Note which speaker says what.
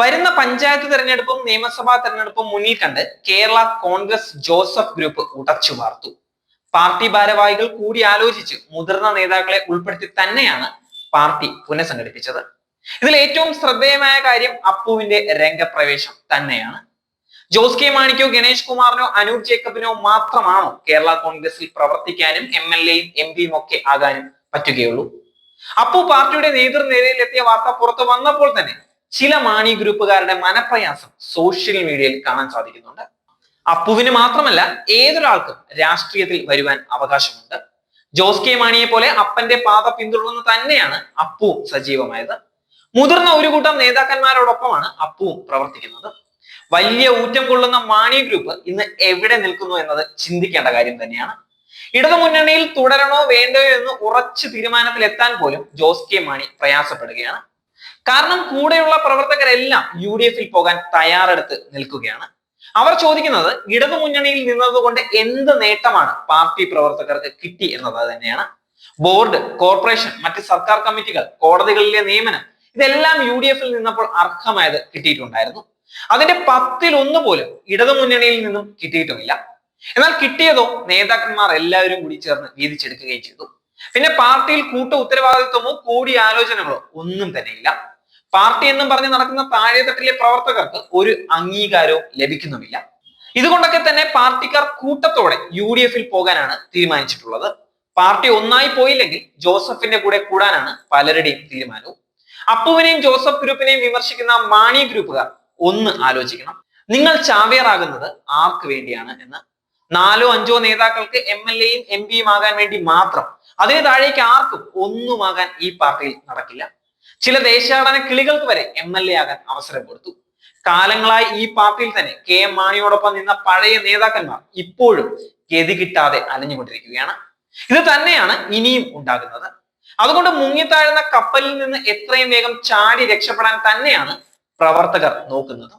Speaker 1: വരുന്ന പഞ്ചായത്ത് തെരഞ്ഞെടുപ്പും നിയമസഭാ തെരഞ്ഞെടുപ്പും മുന്നിൽ കണ്ട് കേരള കോൺഗ്രസ് ജോസഫ് ഗ്രൂപ്പ് ഉടച്ചു വാർത്തു. പാർട്ടി ഭാരവാഹികൾ കൂടി ആലോചിച്ച് മുതിർന്ന നേതാക്കളെ ഉൾപ്പെടുത്തി തന്നെയാണ് പാർട്ടി പുനഃസംഘടിപ്പിച്ചത്. ഇതിൽ ഏറ്റവും ശ്രദ്ധേയമായ കാര്യം അപ്പുവിന്റെ രംഗപ്രവേശം തന്നെയാണ്. ജോസ് കെ മാണിക്കോ ഗണേഷ് കുമാറിനോ അനൂപ് ജേക്കബിനോ മാത്രമാണോ കേരള കോൺഗ്രസിൽ പ്രവർത്തിക്കാനും എം എൽ എയും എം പിയും ഒക്കെ ആകാനും പറ്റുകയുള്ളൂ. അപ്പു പാർട്ടിയുടെ നേതൃനിരയിൽ എത്തിയ വാർത്ത പുറത്തു വന്നപ്പോൾ തന്നെ ചില മാണി ഗ്രൂപ്പുകാരുടെ മനപ്രയാസം സോഷ്യൽ മീഡിയയിൽ കാണാൻ സാധിക്കുന്നുണ്ട്. അപ്പുവിന് മാത്രമല്ല ഏതൊരാൾക്കും രാഷ്ട്രീയത്തിൽ വരുവാൻ അവകാശമുണ്ട്. ജോസ് കെ മാണിയെ പോലെ അപ്പന്റെ പാത പിന്തുടർന്ന് തന്നെയാണ് അപ്പു സജീവമായത്. മുതിർന്ന ഒരു കൂട്ടം നേതാക്കന്മാരോടൊപ്പമാണ് അപ്പുവും പ്രവർത്തിക്കുന്നത്. വലിയ ഊറ്റം കൊള്ളുന്ന മാണി ഗ്രൂപ്പ് ഇന്ന് എവിടെ നിൽക്കുന്നു എന്നത് ചിന്തിക്കേണ്ട കാര്യം തന്നെയാണ്. ഇടതു മുന്നണിയിൽ തുടരണോ വേണ്ടയോ എന്ന് ഉറച്ചു തീരുമാനത്തിലെത്താൻ പോലും ജോസ് കെ മാണി പ്രയാസപ്പെടുകയാണ്. കാരണം കൂടെയുള്ള പ്രവർത്തകരെല്ലാം യു ഡി എഫിൽ പോകാൻ തയ്യാറെടുത്ത് നിൽക്കുകയാണ്. അവർ ചോദിക്കുന്നത് ഇടതു മുന്നണിയിൽ നിന്നതുകൊണ്ട് എന്ത് നേട്ടമാണ് പാർട്ടി പ്രവർത്തകർക്ക് കിട്ടി എന്നത് തന്നെയാണ്. ബോർഡ് കോർപ്പറേഷൻ മറ്റ് സർക്കാർ കമ്മിറ്റികൾ കോടതികളിലെ നിയമനം ഇതെല്ലാം യു ഡി എഫിൽ നിന്നപ്പോൾ അർഹമായത് കിട്ടിയിട്ടുണ്ടായിരുന്നു. അതിന്റെ പത്തിൽ ഒന്ന് പോലും ഇടതു മുന്നണിയിൽ നിന്നും കിട്ടിയിട്ടുമില്ല. എന്നാൽ കിട്ടിയതോ നേതാക്കന്മാർ എല്ലാവരും കൂടി ചേർന്ന് വീതിച്ചെടുക്കുകയും ചെയ്തു. പിന്നെ പാർട്ടിയിൽ കൂട്ട ഉത്തരവാദിത്വമോ കൂടിയാലോചനകളോ ഒന്നും തന്നെയില്ല. പാർട്ടി എന്നും പറഞ്ഞ് നടക്കുന്ന താഴെത്തട്ടിലെ പ്രവർത്തകർക്ക് ഒരു അംഗീകാരവും ലഭിക്കുന്നുമില്ല. ഇതുകൊണ്ടൊക്കെ തന്നെ പാർട്ടിക്കാർ കൂട്ടത്തോടെ യു ഡി എഫിൽ പോകാനാണ് തീരുമാനിച്ചിട്ടുള്ളത്. പാർട്ടി ഒന്നായി പോയില്ലെങ്കിൽ ജോസഫിന്റെ കൂടെ കൂടാനാണ് പലരുടെയും തീരുമാനവും. അപ്പുവിനെയും ജോസഫ് ഗ്രൂപ്പിനെയും വിമർശിക്കുന്ന മാണി ഗ്രൂപ്പുകാർ ഒന്ന് ആലോചിക്കണം. നിങ്ങൾ ചാവേറാകുന്നത് ആർക്ക് വേണ്ടിയാണ് എന്ന്. നാലോ അഞ്ചോ നേതാക്കൾക്ക് എം എൽ എയും എം പിയും ആകാൻ വേണ്ടി മാത്രം. അതിന് താഴേക്ക് ആർക്കും ഒന്നുമാകാൻ ഈ പാർട്ടിയിൽ നടക്കില്ല. ചില ദേശാടന കിളികൾക്ക് വരെ എം എൽ എ ആകാൻ അവസരം കൊടുത്തു. കാലങ്ങളായി ഈ പാർട്ടിയിൽ തന്നെ കെ എം മാണിയോടൊപ്പം നിന്ന പഴയ നേതാക്കന്മാർ ഇപ്പോഴും ഗതി കിട്ടാതെ അലഞ്ഞുകൊണ്ടിരിക്കുകയാണ്. ഇത് തന്നെയാണ് ഇനിയും ഉണ്ടാകുന്നത്. അതുകൊണ്ട് മുങ്ങിത്താഴുന്ന കപ്പലിൽ നിന്ന് എത്രയും വേഗം ചാടി രക്ഷപ്പെടാൻ തന്നെയാണ് പ്രവർത്തകർ നോക്കുന്നത്.